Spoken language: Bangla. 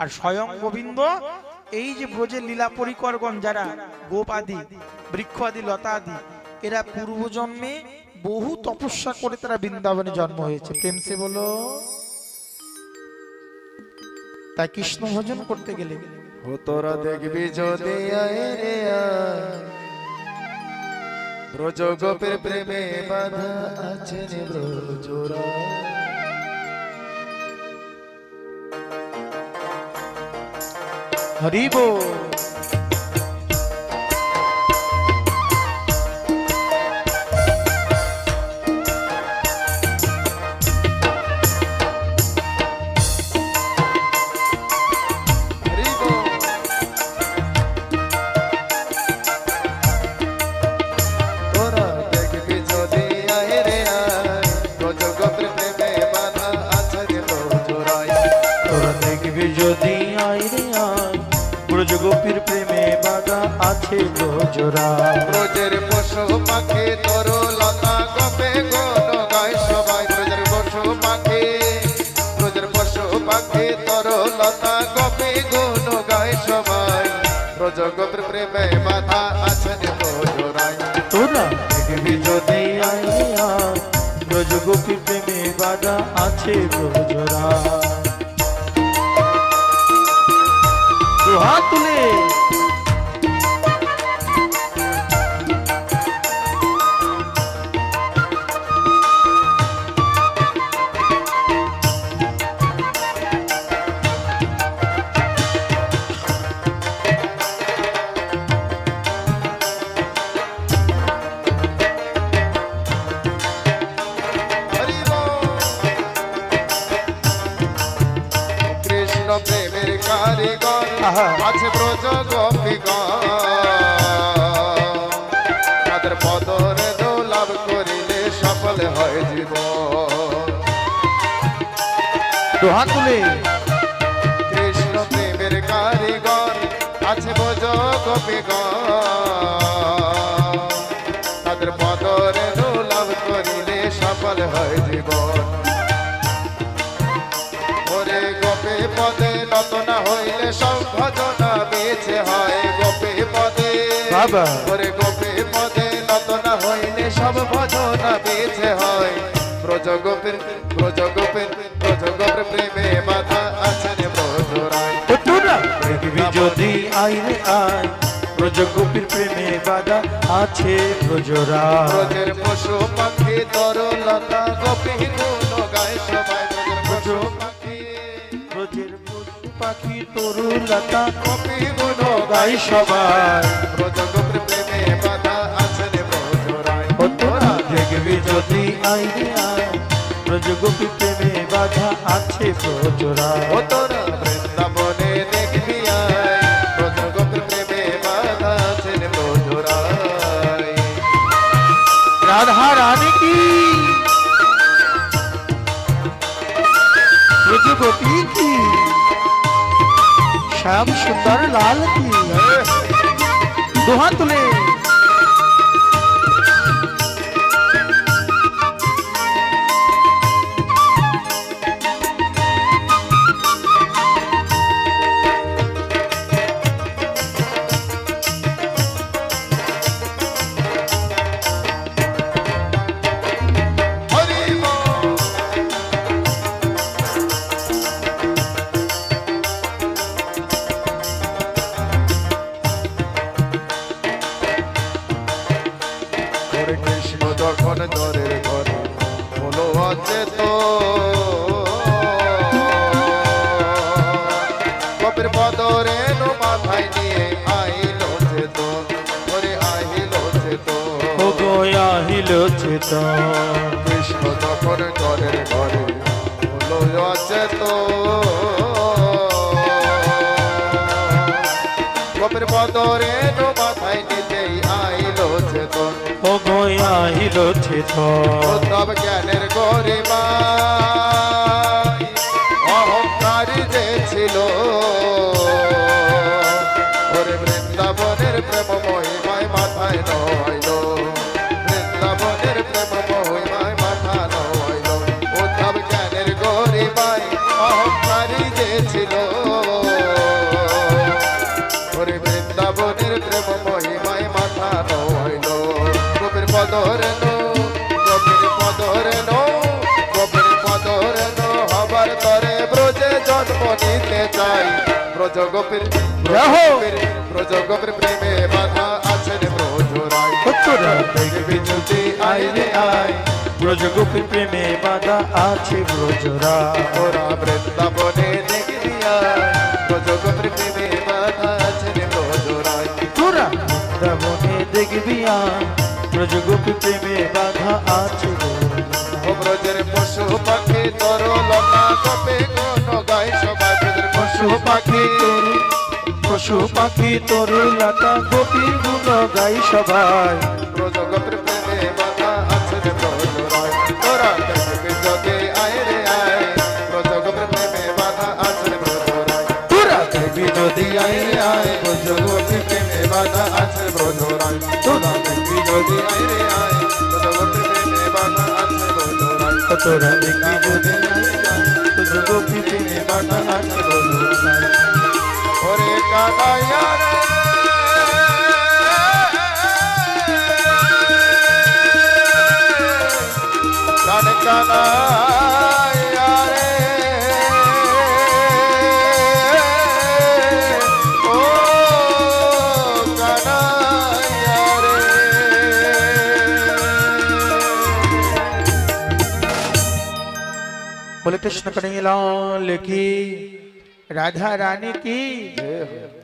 আর স্বয়ং গোবিন্দ, এই যে ব্রজের লীলা পরিকরগণ যারা গোপ আদি বৃক্ষ আদি লতা আদি এরা পূর্বজন্মে বহু তপস্যা করে তারা বৃন্দাবনে জন্ম হয়েছে। প্রেম সে বলো, তাই কৃষ্ণ ভজন করতে গেলে। তোরা দেখবি যদি প্রেমে বাধা আছে ব্রজরা हरिबो গোপীর প্রেমে বাধা আছে জোরা ব্রজের পশু পাখি তোর লতা গপে গন গায় সবাই ব্রজের পশু পাখি ব্রজের পশু পাখি তোর লতা গপে গন গায় সবাই। ব্রজ গোপের প্রেমে বাধা আছেন ব্রজরাই তোরা দেখবি যদি আয় রে আয় ব্রজ গোপীর প্রেমে বাধা আছে জোরা তুলে। আছে ব্রজ গোপীগণ তাদের পদরে দোলাভ করিলে সফল হয় জীবন। দোহা তুলে। কৃষ্ণ প্রেমের কারিগর আছে ব্রজ গোপীগণ বাবা। ওরে গোপে পদে নত না হইলে সব ভজনা বেছে হয়। ব্রজ গোপের ব্রজ গোপের ব্রজ গোপের প্রেমে মাথা আছেন ব্রজরায় তোরা দেখবি যদি আয় রে আয় প্রেমে বাধা আছে ব্রজরা ব্রজের পশু পাখি তরলতা গোপী গুণ পাখি তরু লতা গোপী গুণ গাই সবাই ব্রজ গোপের প্রেমে বাধা আছেন ব্রজরায় ও তোরা দেখবি যদি রে আয় প্রেমে বাধা আছে ও তোরা বৃন্দাবনে দেখবি আয় প্রেমে বাধা আছেন ব্রজরায় রাধা রানী কি? ব্রজ গোপী কি? শ্যাম সুন্দর লাল কি দোহা তুলে কপির পদরে নো মাথায় নিয়ে আইলো যে তো ওরে আইলো যে তো ও গোয়া হিল চেতন। কৃষ্ণ যখন জরের ঘরে হলো আছে তো কপির পদরে নো মাথায় নিতেই আইলো চেতন। ও গোয়া হিল চেতন। তব জ্ঞানের গরিমা চাই ব্রজগোপীর ব্রজগোপীর প্রেমে বাধা আছেন ব্রজরাই বিজুতি আই রে আই ব্রজগোপীর প্রেমে বাধা আছে ব্রজরা ওরা বৃন্দাবনে দেখবি আয় ব্রজগোপীর প্রেমে বাধা আছেন ব্রজরাই তোরা বৃন্দাবনে দেখবি আয় ব্রজগোপী প্রেমে বাধা আছে ব্রজের পশু পাখি তোর লতা গোপে কোন গাই সবাই ব্রজের পশু পাখি। তোর পশু পাখি তোর লতা গোপী গুণ গাই সবাই। দেখবি যদি আয় রে আয় ব্রজগোপীর প্রেমে বাধা আছে ব্রজরাই তোরা দেখবি যদি ব্রজগোপী প্রেমে বাধা আছে ব্রজরা ওরে কানাইয়া রে কান बोले कृष्ण कन्हैया लाल की। राधा रानी की।